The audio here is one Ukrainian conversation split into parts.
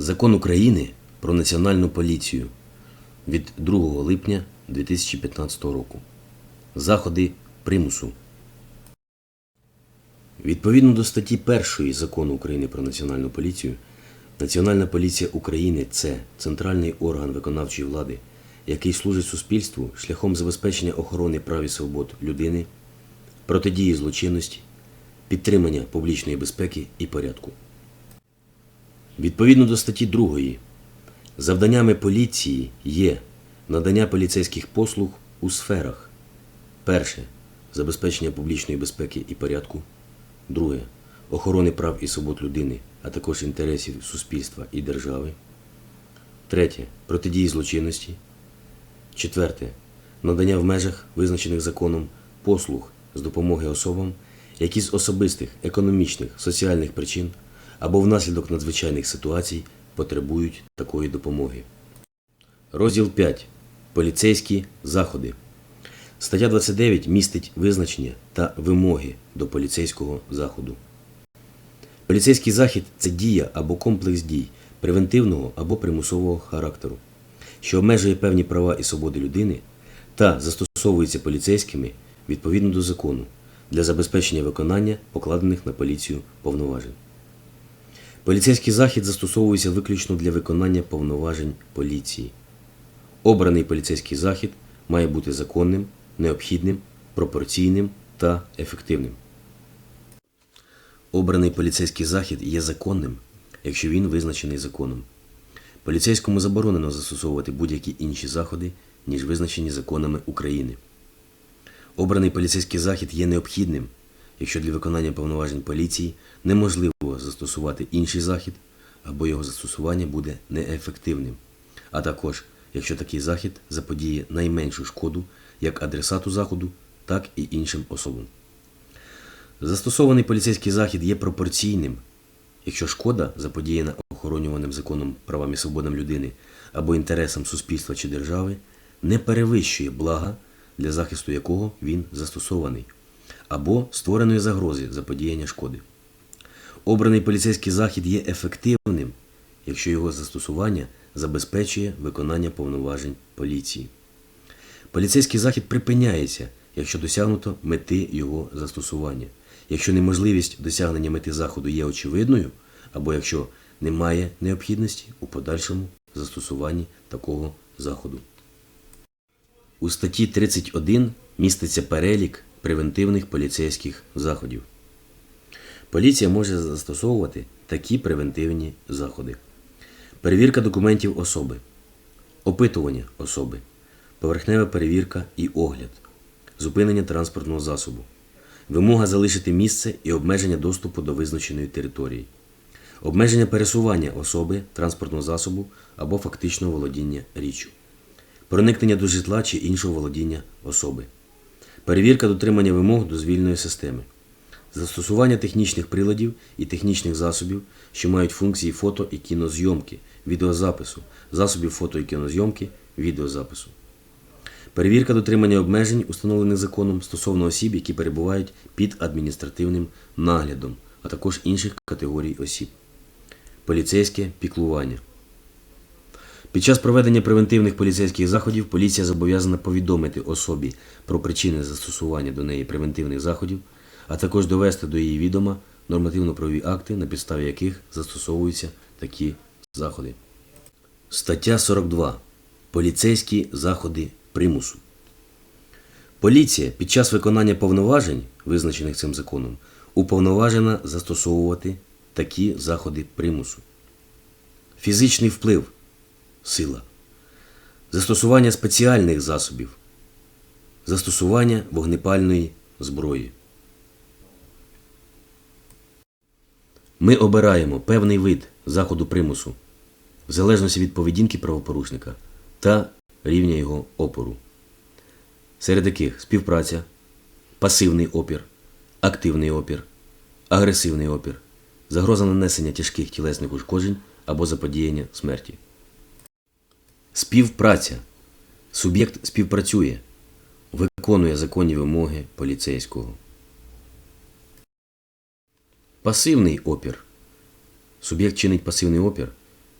Закон України про національну поліцію від 2 липня 2015 року. Заходи примусу. Відповідно до статті 1 Закону України про національну поліцію, Національна поліція України це центральний орган виконавчої влади, який служить суспільству шляхом забезпечення охорони прав і свобод людини, протидії злочинності, підтримання публічної безпеки і порядку. Відповідно до статті 2, завданнями поліції є надання поліцейських послуг у сферах. Перше забезпечення публічної безпеки і порядку. Друге охорони прав і свобод людини, а також інтересів суспільства і держави. Третє протидії злочинності. Четверте надання в межах, визначених законом, послуг з допомоги особам, які з особистих, економічних, соціальних причин або внаслідок надзвичайних ситуацій потребують такої допомоги. Розділ 5. Поліцейські заходи. Стаття 29 містить визначення та вимоги до поліцейського заходу. Поліцейський захід це дія або комплекс дій превентивного або примусового характеру, що обмежує певні права і свободи людини та застосовується поліцейськими відповідно до закону для забезпечення виконання покладених на поліцію повноважень. Поліцейський захід застосовується виключно для виконання повноважень поліції. Обраний поліцейський захід має бути законним, необхідним, пропорційним та ефективним. Обраний поліцейський захід є законним, якщо він визначений законом. Поліцейському заборонено застосовувати будь-які інші заходи, ніж визначені законами України. Обраний поліцейський захід є необхідним, якщо для виконання повноважень поліції неможливо застосувати інший захід або його застосування буде неефективним, а також якщо такий захід заподіє найменшу шкоду як адресату заходу, так і іншим особам. Застосований поліцейський захід є пропорційним, якщо шкода, заподіяна охоронюваним законом правам і свободам людини або інтересам суспільства чи держави, не перевищує блага, для захисту якого він застосований, або створеної загрози заподіяння шкоди. Обраний поліцейський захід є ефективним, якщо його застосування забезпечує виконання повноважень поліції. Поліцейський захід припиняється, якщо досягнуто мети його застосування, якщо неможливість досягнення мети заходу є очевидною, або якщо немає необхідності у подальшому застосуванні такого заходу. У статті 31 міститься перелік превентивних поліцейських заходів. Поліція може застосовувати такі превентивні заходи: перевірка документів особи, опитування особи, поверхнева перевірка і огляд, зупинення транспортного засобу, вимога залишити місце і обмеження доступу до визначеної території, обмеження пересування особи, транспортного засобу або фактичного володіння річчю, проникнення до житла чи іншого володіння особи, перевірка дотримання вимог дозвільної системи. Застосування технічних приладів і технічних засобів, що мають функції фото і кінозйомки, відеозапису, засобів фото і кінозйомки, відеозапису. Перевірка дотримання обмежень, установлених законом стосовно осіб, які перебувають під адміністративним наглядом, а також інших категорій осіб. Поліцейське піклування. Під час проведення превентивних поліцейських заходів поліція зобов'язана повідомити особі про причини застосування до неї превентивних заходів, а також довести до її відома нормативно-правові акти, на підставі яких застосовуються такі заходи. Стаття 42. Поліцейські заходи примусу. Поліція під час виконання повноважень, визначених цим законом, уповноважена застосовувати такі заходи примусу. Фізичний вплив сила. Застосування спеціальних засобів. Застосування вогнепальної зброї. Ми обираємо певний вид заходу примусу в залежності від поведінки правопорушника та рівня його опору, серед яких співпраця, пасивний опір, активний опір, агресивний опір, загроза нанесення тяжких тілесних ушкоджень або заподіяння смерті. Співпраця. Суб'єкт співпрацює, виконує законні вимоги поліцейського. Пасивний опір. Суб'єкт чинить пасивний опір,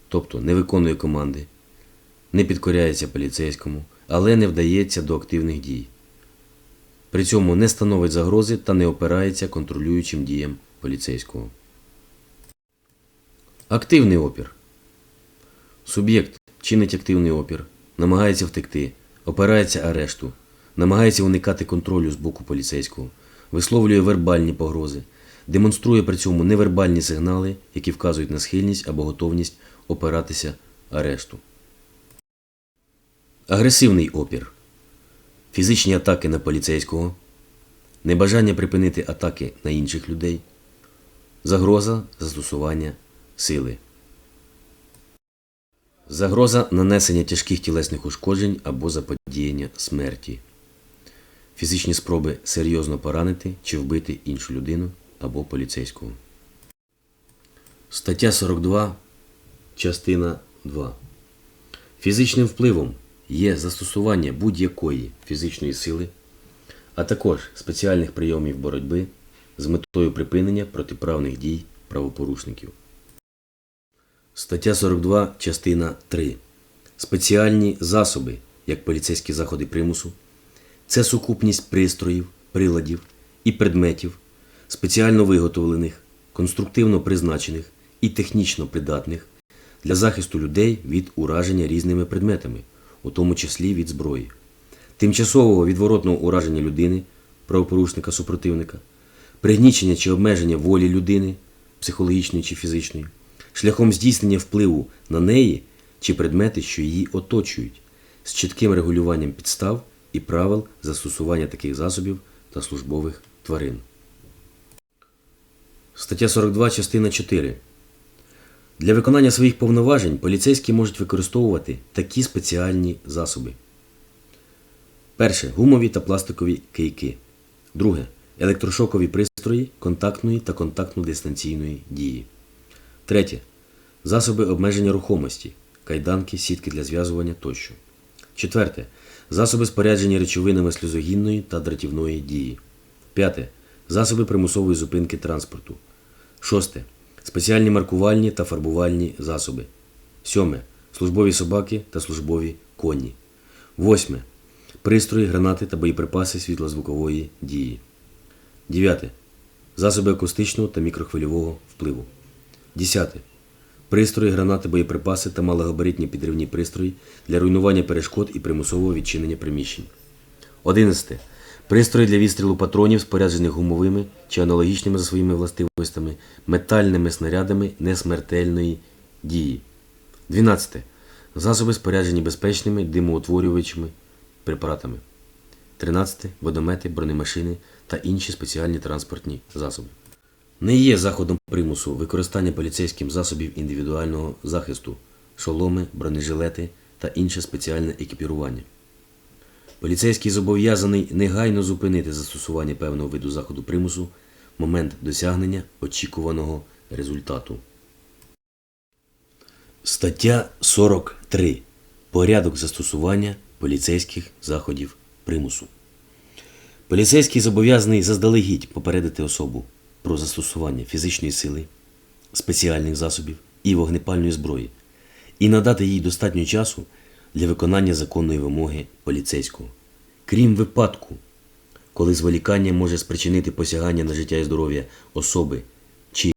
тобто не виконує команди, не підкоряється поліцейському, але не вдається до активних дій. При цьому не становить загрози та не опирається контролюючим діям поліцейського. Активний опір. Суб'єкт чинить активний опір, намагається втекти, опирається арешту, намагається уникати контролю з боку поліцейського, висловлює вербальні погрози, демонструє при цьому невербальні сигнали, які вказують на схильність або готовність опиратися арешту. Агресивний опір. Фізичні атаки на поліцейського, небажання припинити атаки на інших людей, загроза застосування сили. Загроза нанесення тяжких тілесних ушкоджень або заподіяння смерті. Фізичні спроби серйозно поранити чи вбити іншу людину або поліцейського. Стаття 42, частина 2. Фізичним впливом є застосування будь-якої фізичної сили, а також спеціальних прийомів боротьби з метою припинення протиправних дій правопорушників. Стаття 42, частина 3. Спеціальні засоби, як поліцейські заходи примусу, це сукупність пристроїв, приладів і предметів, спеціально виготовлених, конструктивно призначених і технічно придатних для захисту людей від ураження різними предметами, у тому числі від зброї, тимчасового відворотного ураження людини, правопорушника супротивника, пригнічення чи обмеження волі людини, психологічної чи фізичної, шляхом здійснення впливу на неї чи предмети, що її оточують, з чітким регулюванням підстав і правил застосування таких засобів та службових тварин. Стаття 42, частина 4. Для виконання своїх повноважень поліцейські можуть використовувати такі спеціальні засоби. Перше. Гумові та пластикові кийки. Друге. Електрошокові пристрої контактної та контактно-дистанційної дії. Третє. Засоби обмеження рухомості, кайданки, сітки для зв'язування тощо. Четверте. Засоби спорядження речовинами сльозогінної та дратівної дії. П'яте. Засоби примусової зупинки транспорту. Шосте. Спеціальні маркувальні та фарбувальні засоби. Сьоме. Службові собаки та службові коні. Восьме. Пристрої, гранати та боєприпаси світлозвукової дії. Дев'яте. Засоби акустичного та мікрохвильового впливу. Десяте. Пристрої, гранати, боєприпаси та малогабаритні підривні пристрої для руйнування перешкод і примусового відчинення приміщень. 11. Пристрої для відстрілу патронів, споряджених гумовими чи аналогічними за своїми властивостями, метальними снарядами несмертельної дії. 12. Засоби споряджені безпечними димоутворювачами препаратами. 13. Водомети, бронемашини та інші спеціальні транспортні засоби. Не є заходом примусу використання поліцейським засобів індивідуального захисту, шоломи, бронежилети та інше спеціальне екіпірування. Поліцейський зобов'язаний негайно зупинити застосування певного виду заходу примусу в момент досягнення очікуваного результату. Стаття 43. Порядок застосування поліцейських заходів примусу. Поліцейський зобов'язаний заздалегідь попередити особу про застосування фізичної сили, спеціальних засобів і вогнепальної зброї і надати їй достатньо часу для виконання законної вимоги поліцейського. Крім випадку, коли зволікання може спричинити посягання на життя і здоров'я особи чи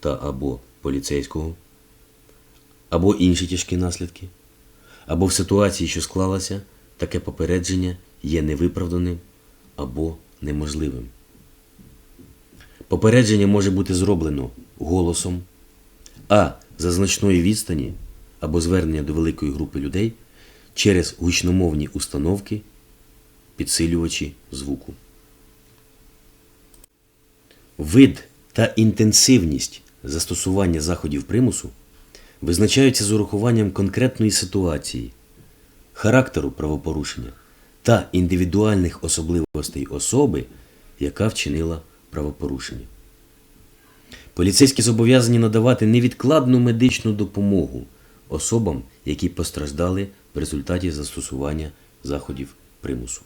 та або поліцейського, або інші тяжкі наслідки, або в ситуації, що склалася, таке попередження є невиправданим або неможливим. Попередження може бути зроблено голосом, а за значної відстані або звернення до великої групи людей через гучномовні установки, підсилювачі звуку. Вид та інтенсивність застосування заходів примусу визначаються з урахуванням конкретної ситуації, характеру правопорушення та індивідуальних особливостей особи, яка вчинила правопорушення. Поліцейські зобов'язані надавати невідкладну медичну допомогу особам, які постраждали в результаті застосування заходів примусу.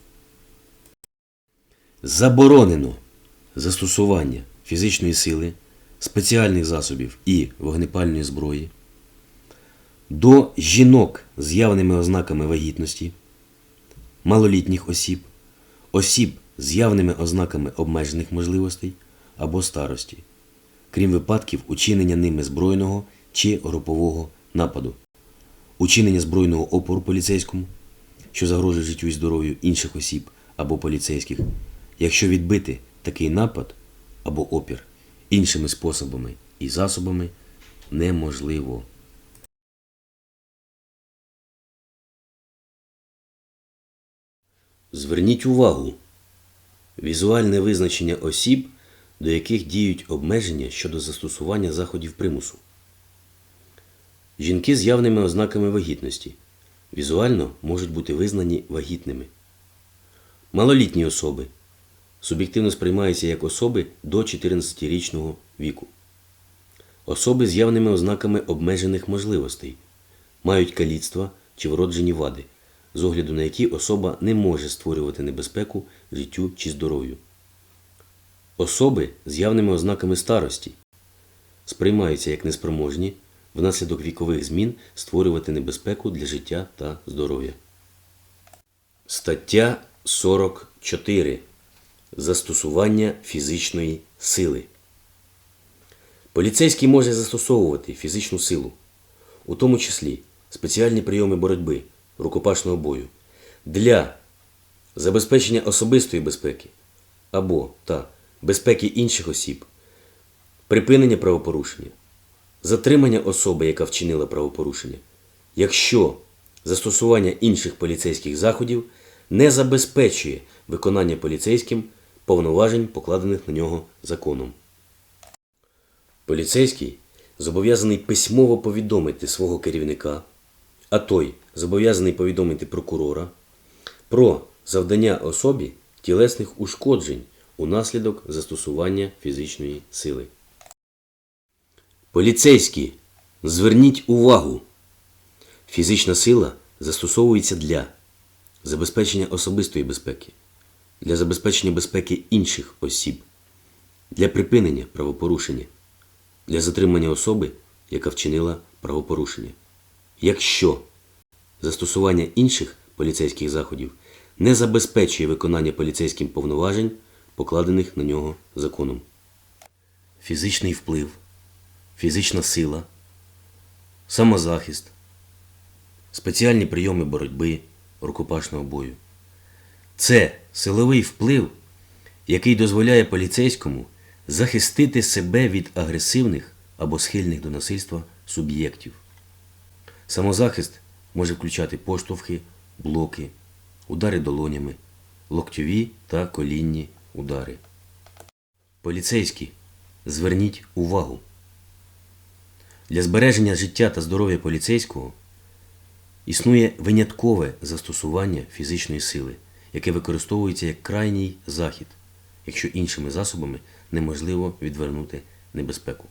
Заборонено застосування фізичної сили, спеціальних засобів і вогнепальної зброї, до жінок з явними ознаками вагітності, малолітніх осіб, осіб з явними ознаками обмежених можливостей або старості, крім випадків учинення ними збройного чи групового нападу, учинення збройного опору поліцейському, що загрожує життю і здоров'ю інших осіб або поліцейських, якщо відбити такий напад або опір іншими способами і засобами неможливо. Зверніть увагу. Візуальне визначення осіб, до яких діють обмеження щодо застосування заходів примусу. Жінки з явними ознаками вагітності візуально можуть бути визнані вагітними. Малолітні особи суб'єктивно сприймаються як особи до 14-річного віку. Особи з явними ознаками обмежених можливостей мають каліцтва чи вроджені вади, з огляду на які особа не може створювати небезпеку життю чи здоров'ю. Особи з явними ознаками старості сприймаються як неспроможні внаслідок вікових змін створювати небезпеку для життя та здоров'я. Стаття 44. Застосування фізичної сили. Поліцейський може застосовувати фізичну силу, у тому числі спеціальні прийоми боротьби, рукопашного бою, для забезпечення особистої безпеки або та безпеки інших осіб, припинення правопорушення, затримання особи, яка вчинила правопорушення, якщо застосування інших поліцейських заходів не забезпечує виконання поліцейським повноважень, покладених на нього законом. Поліцейський зобов'язаний письмово повідомити свого керівника, а той зобов'язаний повідомити прокурора про завдання особі тілесних ушкоджень унаслідок застосування фізичної сили. Поліцейські, зверніть увагу. Фізична сила застосовується для забезпечення особистої безпеки, для забезпечення безпеки інших осіб, для припинення правопорушення, для затримання особи, яка вчинила правопорушення. Якщо застосування інших поліцейських заходів не забезпечує виконання поліцейським повноважень, покладених на нього законом. Фізичний вплив, фізична сила, самозахист, спеціальні прийоми боротьби, рукопашного бою. Це силовий вплив, який дозволяє поліцейському захистити себе від агресивних або схильних до насильства суб'єктів. Самозахист може включати поштовхи, блоки, удари долонями, локтьові та колінні удари. Поліцейські, зверніть увагу. Для збереження життя та здоров'я поліцейського існує виняткове застосування фізичної сили, яке використовується як крайній захід, якщо іншими засобами неможливо відвернути небезпеку.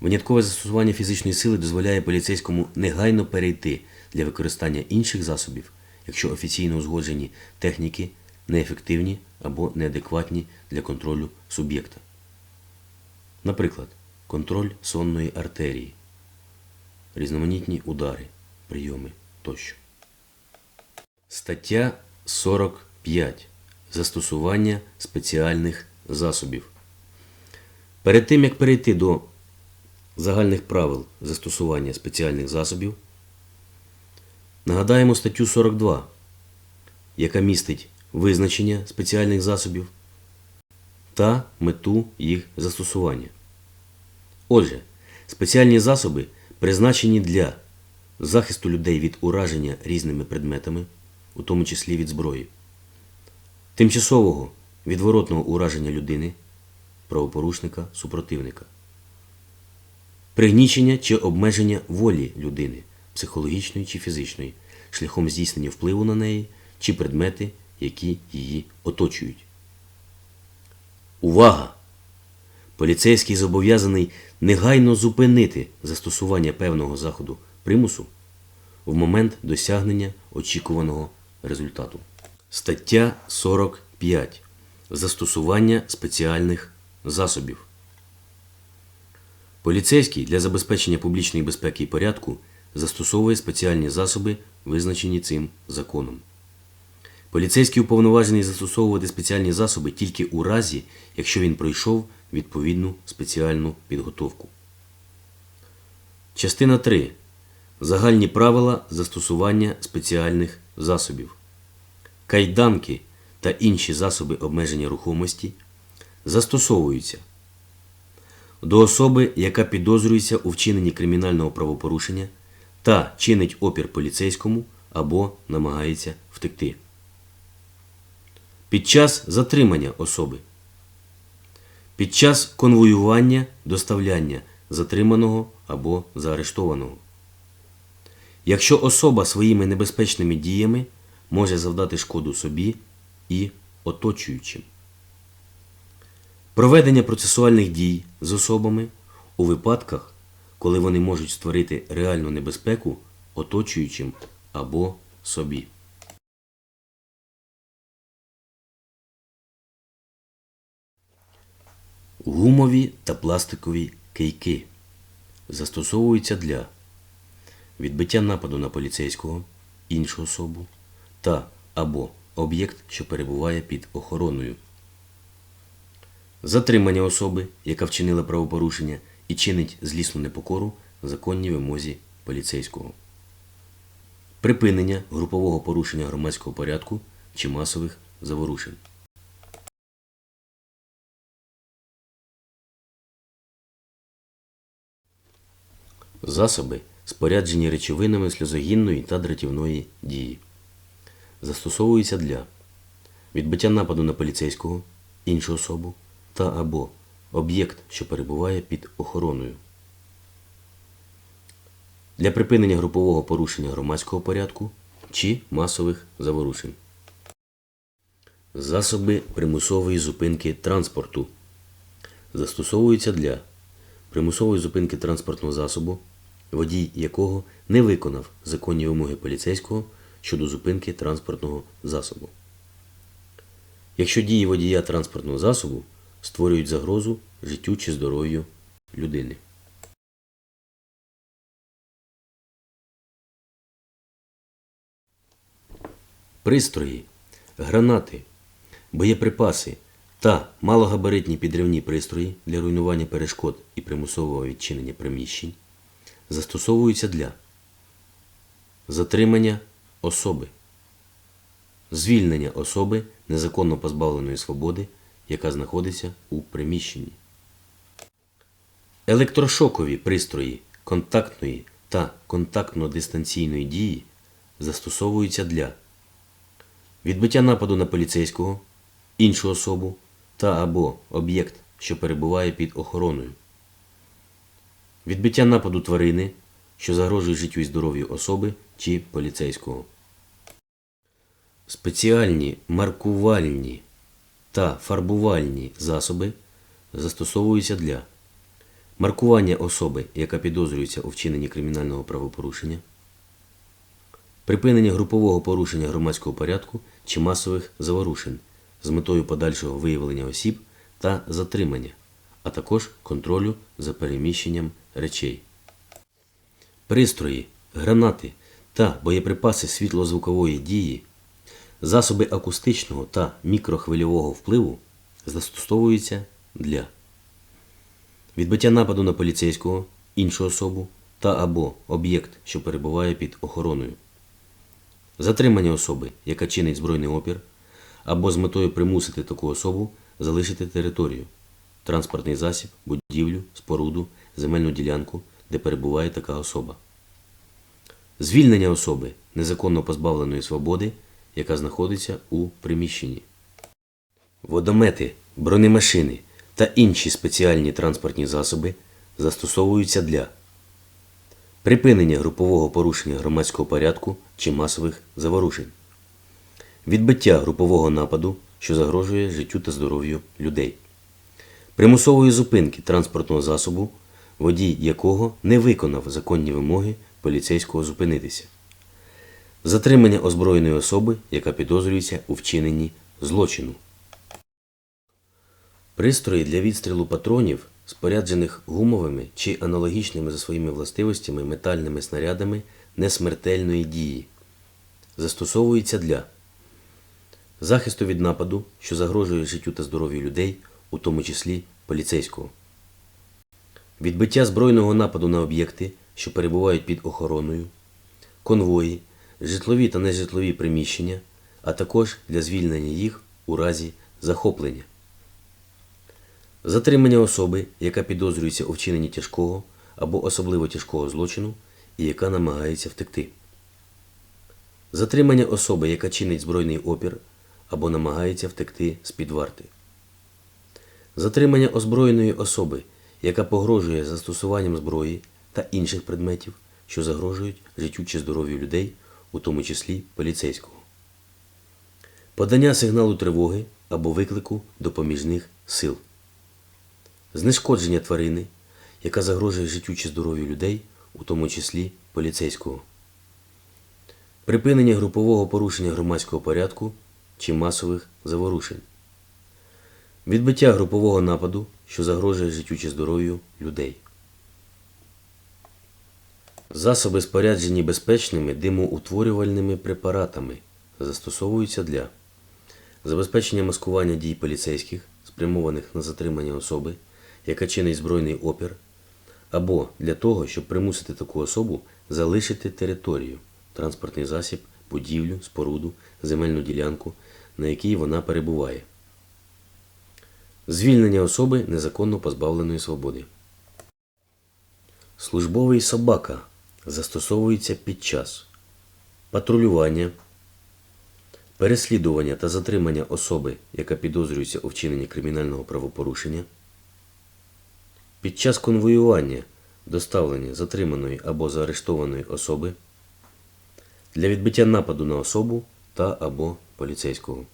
Виняткове застосування фізичної сили дозволяє поліцейському негайно перейти для використання інших засобів, якщо офіційно узгоджені техніки неефективні або неадекватні для контролю суб'єкта. Наприклад, контроль сонної артерії, різноманітні удари, прийоми тощо. Стаття 45. Застосування спеціальних засобів. Перед тим, як перейти до загальних правил застосування спеціальних засобів, нагадаємо статтю 42, яка містить визначення спеціальних засобів та мету їх застосування. Отже, спеціальні засоби призначені для захисту людей від ураження різними предметами, у тому числі від зброї, тимчасового відворотного ураження людини, правопорушника, супротивника, пригнічення чи обмеження волі людини, психологічної чи фізичної, шляхом здійснення впливу на неї чи предмети, які її оточують. Увага! Поліцейський зобов'язаний негайно зупинити застосування певного заходу примусу в момент досягнення очікуваного результату. Стаття 45. Застосування спеціальних засобів. Поліцейський для забезпечення публічної безпеки і порядку застосовує спеціальні засоби, визначені цим законом. Поліцейський уповноважений застосовувати спеціальні засоби тільки у разі, якщо він пройшов відповідну спеціальну підготовку. Частина 3. Загальні правила застосування спеціальних засобів. Кайданки та інші засоби обмеження рухомості застосовуються до особи, яка підозрюється у вчиненні кримінального правопорушення та чинить опір поліцейському або намагається втекти. Під час затримання особи. Під час конвоювання доставляння затриманого або заарештованого. Якщо особа своїми небезпечними діями може завдати шкоду собі і оточуючим. Проведення процесуальних дій з особами у випадках, коли вони можуть створити реальну небезпеку оточуючим або собі. Гумові та пластикові кийки застосовуються для відбиття нападу на поліцейського, іншу особу та або об'єкт, що перебуває під охороною. Затримання особи, яка вчинила правопорушення і чинить злісну непокору законній вимозі поліцейського. Припинення групового порушення громадського порядку чи масових заворушень. Засоби, споряджені речовинами сльозогінної та дратівної дії. Застосовуються для відбиття нападу на поліцейського, іншу особу та або об'єкт, що перебуває під охороною. Для припинення групового порушення громадського порядку чи масових заворушень. Засоби примусової зупинки транспорту застосовуються для примусової зупинки транспортного засобу, водій якого не виконав законні вимоги поліцейського щодо зупинки транспортного засобу. Якщо дії водія транспортного засобу створюють загрозу життю чи здоров'ю людини. Пристрої, гранати, боєприпаси та малогабаритні підривні пристрої для руйнування перешкод і примусового відчинення приміщень застосовуються для затримання особи, звільнення особи незаконно позбавленої свободи, яка знаходиться у приміщенні. Електрошокові пристрої контактної та контактно-дистанційної дії застосовуються для відбиття нападу на поліцейського, іншу особу та або об'єкт, що перебуває під охороною, відбиття нападу тварини, що загрожує життю і здоров'ю особи чи поліцейського. Спеціальні маркувальні та фарбувальні засоби застосовуються для маркування особи, яка підозрюється у вчиненні кримінального правопорушення, припинення групового порушення громадського порядку чи масових заворушень з метою подальшого виявлення осіб та затримання, а також контролю за переміщенням речей. Пристрої, гранати та боєприпаси світлозвукової дії, засоби акустичного та мікрохвильового впливу застосовуються для відбиття нападу на поліцейського, іншу особу та або об'єкт, що перебуває під охороною, затримання особи, яка чинить збройний опір, або з метою примусити таку особу залишити територію, транспортний засіб, будівлю, споруду, земельну ділянку, де перебуває така особа. Звільнення особи незаконно позбавленої свободи, яка знаходиться у приміщенні. Водомети, бронемашини та інші спеціальні транспортні засоби застосовуються для припинення групового порушення громадського порядку чи масових заворушень, відбиття групового нападу, що загрожує життю та здоров'ю людей, примусової зупинки транспортного засобу, водій якого не виконав законні вимоги поліцейського зупинитися, затримання озброєної особи, яка підозрюється у вчиненні злочину. Пристрої для відстрілу патронів споряджених гумовими чи аналогічними за своїми властивостями метальними снарядами несмертельної дії, застосовується для захисту від нападу, що загрожує життю та здоров'ю людей, у тому числі поліцейського, відбиття збройного нападу на об'єкти, що перебувають під охороною, конвої, житлові та нежитлові приміщення, а також для звільнення їх у разі захоплення. Затримання особи, яка підозрюється у вчиненні тяжкого або особливо тяжкого злочину і яка намагається втекти. Затримання особи, яка чинить збройний опір або намагається втекти з-під варти. Затримання озброєної особи, яка погрожує застосуванням зброї та інших предметів, що загрожують життю чи здоров'ю людей, у тому числі поліцейського. Подання сигналу тривоги або виклику допоміжних сил. Знешкодження тварини, яка загрожує життю чи здоров'ю людей, у тому числі поліцейського. Припинення групового порушення громадського порядку чи масових заворушень. Відбиття групового нападу, що загрожує життю чи здоров'ю людей. Засоби споряджені безпечними димоутворювальними препаратами застосовуються для забезпечення маскування дій поліцейських, спрямованих на затримання особи, яка чинить збройний опір, або для того, щоб примусити таку особу залишити територію, транспортний засіб, будівлю, споруду, земельну ділянку, на якій вона перебуває. Звільнення особи незаконно позбавленої свободи. Службовий собака застосовується під час патрулювання, переслідування та затримання особи, яка підозрюється у вчиненні кримінального правопорушення, під час конвоювання, доставлення затриманої або заарештованої особи для відбиття нападу на особу та або поліцейського.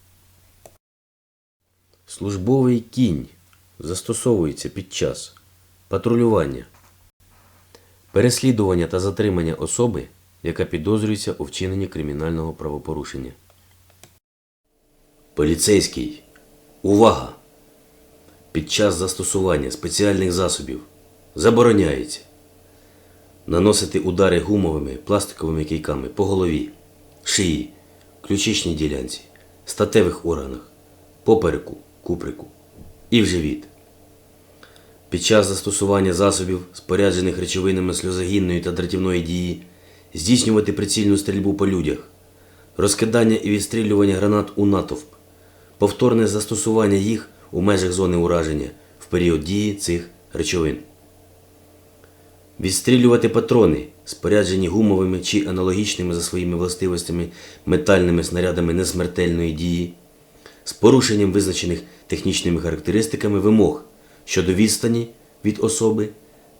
Службовий кінь застосовується під час патрулювання, переслідування та затримання особи, яка підозрюється у вчиненні кримінального правопорушення. Поліцейський. Увага! Під час застосування спеціальних засобів забороняється наносити удари гумовими пластиковими кийками по голові, шиї, ключичній ділянці, статевих органах, попереку, куприку і в живіт. Під час застосування засобів, споряджених речовинами сльозогінної та дратівної дії, здійснювати прицільну стрільбу по людях, розкидання і відстрілювання гранат у натовп, повторне застосування їх у межах зони ураження в період дії цих речовин. Відстрілювати патрони, споряджені гумовими чи аналогічними за своїми властивостями метальними снарядами несмертельної дії, з порушенням визначених технічними характеристиками вимог щодо відстані від особи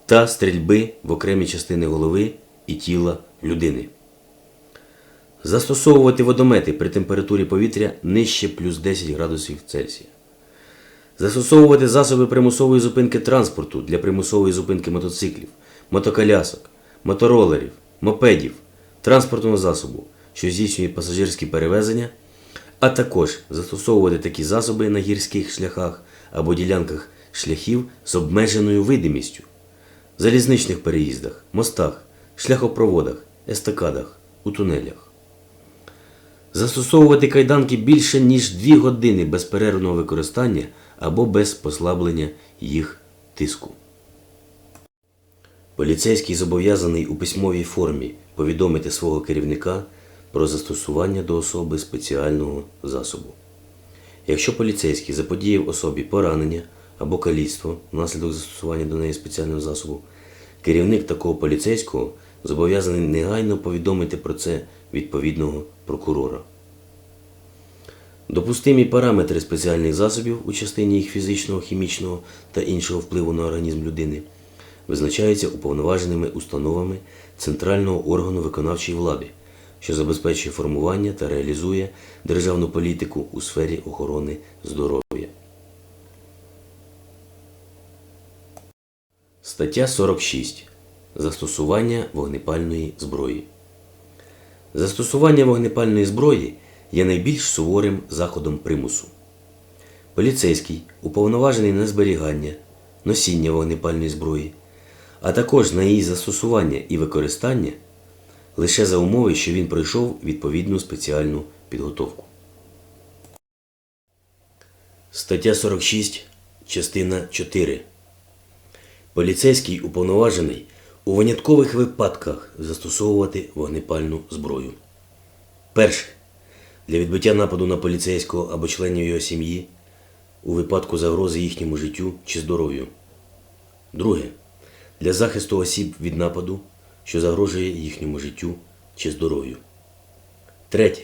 та стрільби в окремі частини голови і тіла людини. Застосовувати водомети при температурі повітря нижче плюс 10 градусів Цельсія. Застосовувати засоби примусової зупинки транспорту для примусової зупинки мотоциклів, мотоколясок, моторолерів, мопедів, транспортного засобу, що здійснює пасажирські перевезення, а також застосовувати такі засоби на гірських шляхах або ділянках шляхів з обмеженою видимістю, залізничних переїздах, мостах, шляхопроводах, естакадах, у тунелях. Застосовувати кайданки більше ніж 2 години безперервного використання або без послаблення їх тиску. Поліцейський зобов'язаний у письмовій формі повідомити свого керівника про застосування до особи спеціального засобу. Якщо поліцейський заподіяв особі поранення або каліцтво внаслідок застосування до неї спеціального засобу, керівник такого поліцейського зобов'язаний негайно повідомити про це відповідного прокурора. Допустимі параметри спеціальних засобів у частині їх фізичного, хімічного та іншого впливу на організм людини визначаються уповноваженими установами центрального органу виконавчої влади, що забезпечує формування та реалізує державну політику у сфері охорони здоров'я. Стаття 46. Застосування вогнепальної зброї. Застосування вогнепальної зброї є найбільш суворим заходом примусу. Поліцейський, уповноважений на зберігання, носіння вогнепальної зброї, а також на її застосування і використання лише за умови, що він пройшов відповідну спеціальну підготовку. Стаття 46, частина 4. Поліцейський уповноважений у виняткових випадках застосовувати вогнепальну зброю. Перше. Для відбиття нападу на поліцейського або членів його сім'ї у випадку загрози їхньому життю чи здоров'ю. Друге. Для захисту осіб від нападу, що загрожує їхньому життю чи здоров'ю. Третє.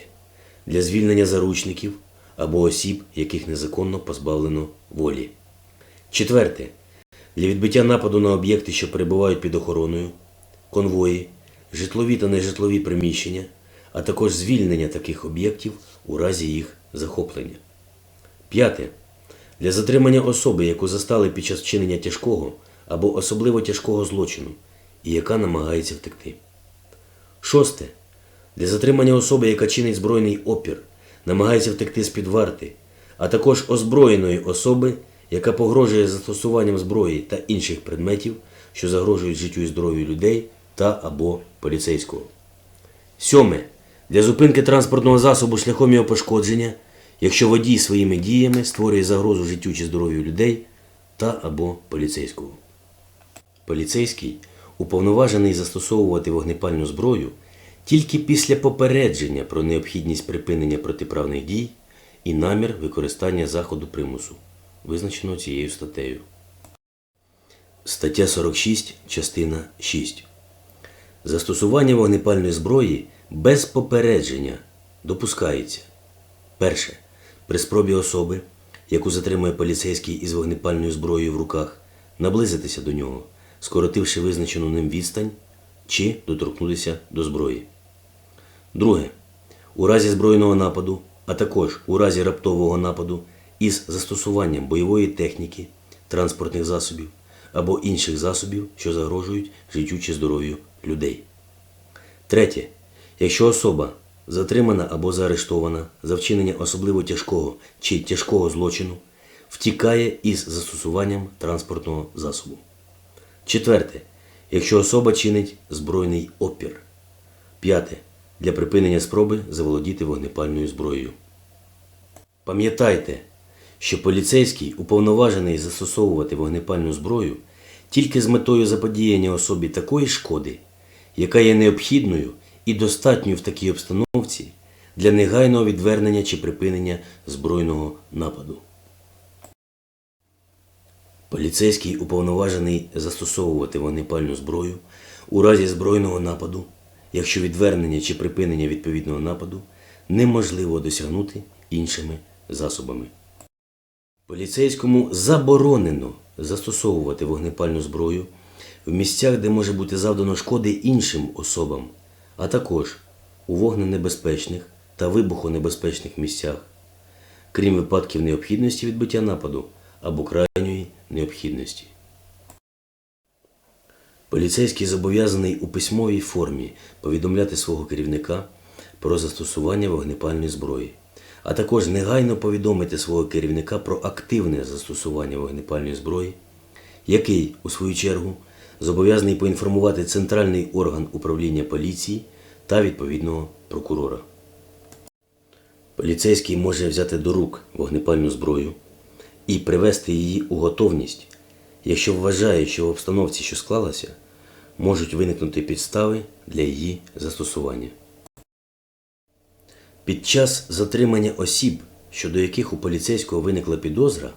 Для звільнення заручників або осіб, яких незаконно позбавлено волі. Четверте. Для відбиття нападу на об'єкти, що перебувають під охороною, конвої, житлові та нежитлові приміщення, а також звільнення таких об'єктів у разі їх захоплення. П'яте. Для затримання особи, яку застали під час вчинення тяжкого або особливо тяжкого злочину, і яка намагається втекти. Шосте. Для затримання особи, яка чинить збройний опір, намагається втекти з-під варти, а також озброєної особи, яка погрожує застосуванням зброї та інших предметів, що загрожують життю і здоров'ю людей та або поліцейського. Сьоме. Для зупинки транспортного засобу шляхом його пошкодження, якщо водій своїми діями створює загрозу життю чи здоров'ю людей та або поліцейського. Поліцейський уповноважений застосовувати вогнепальну зброю тільки після попередження про необхідність припинення протиправних дій і намір використання заходу примусу, визначеного цією статтею. Стаття 46, частина 6. Застосування вогнепальної зброї без попередження допускається. Перше. При спробі особи, яку затримує поліцейський із вогнепальною зброєю в руках, наблизитися до нього, скоротивши визначену ним відстань чи доторкнутися до зброї. Друге. У разі збройного нападу, а також у разі раптового нападу із застосуванням бойової техніки, транспортних засобів або інших засобів, що загрожують життю чи здоров'ю людей. Третє. Якщо особа затримана або заарештована за вчинення особливо тяжкого чи тяжкого злочину, втікає із застосуванням транспортного засобу. Четверте. Якщо особа чинить збройний опір. П'яте. Для припинення спроби заволодіти вогнепальною зброєю. Пам'ятайте, що поліцейський уповноважений застосовувати вогнепальну зброю тільки з метою заподіяння особі такої шкоди, яка є необхідною і достатньою в такій обстановці для негайного відвернення чи припинення збройного нападу. Поліцейський уповноважений застосовувати вогнепальну зброю у разі збройного нападу, якщо відвернення чи припинення відповідного нападу неможливо досягнути іншими засобами. Поліцейському заборонено застосовувати вогнепальну зброю в місцях, де може бути завдано шкоди іншим особам, а також у вогненебезпечних та вибухонебезпечних місцях, крім випадків необхідності відбиття нападу або крайньої необхідності. Поліцейський зобов'язаний у письмовій формі повідомляти свого керівника про застосування вогнепальної зброї, а також негайно повідомити свого керівника про активне застосування вогнепальної зброї, який, у свою чергу, зобов'язаний поінформувати центральний орган управління поліції та відповідного прокурора. Поліцейський може взяти до рук вогнепальну зброю і привести її у готовність, якщо вважає, що в обстановці, що склалася, можуть виникнути підстави для її застосування. Під час затримання осіб, щодо яких у поліцейського виникла підозра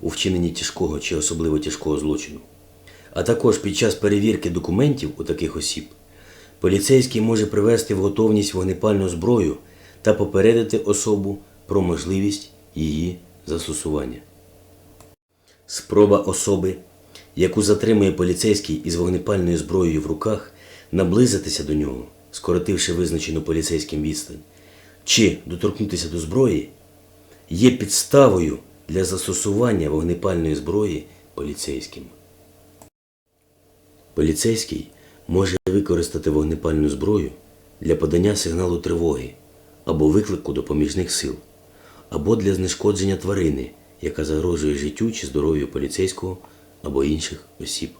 у вчиненні тяжкого чи особливо тяжкого злочину, а також під час перевірки документів у таких осіб, поліцейський може привести в готовність вогнепальну зброю та попередити особу про можливість її застосування. Спроба особи, яку затримує поліцейський із вогнепальною зброєю в руках, наблизитися до нього, скоротивши визначену поліцейським відстань, чи доторкнутися до зброї, є підставою для застосування вогнепальної зброї поліцейським. Поліцейський може використати вогнепальну зброю для подання сигналу тривоги або виклику допоміжних сил, або для знешкодження тварини, яка загрожує життю чи здоров'ю поліцейського або інших осіб.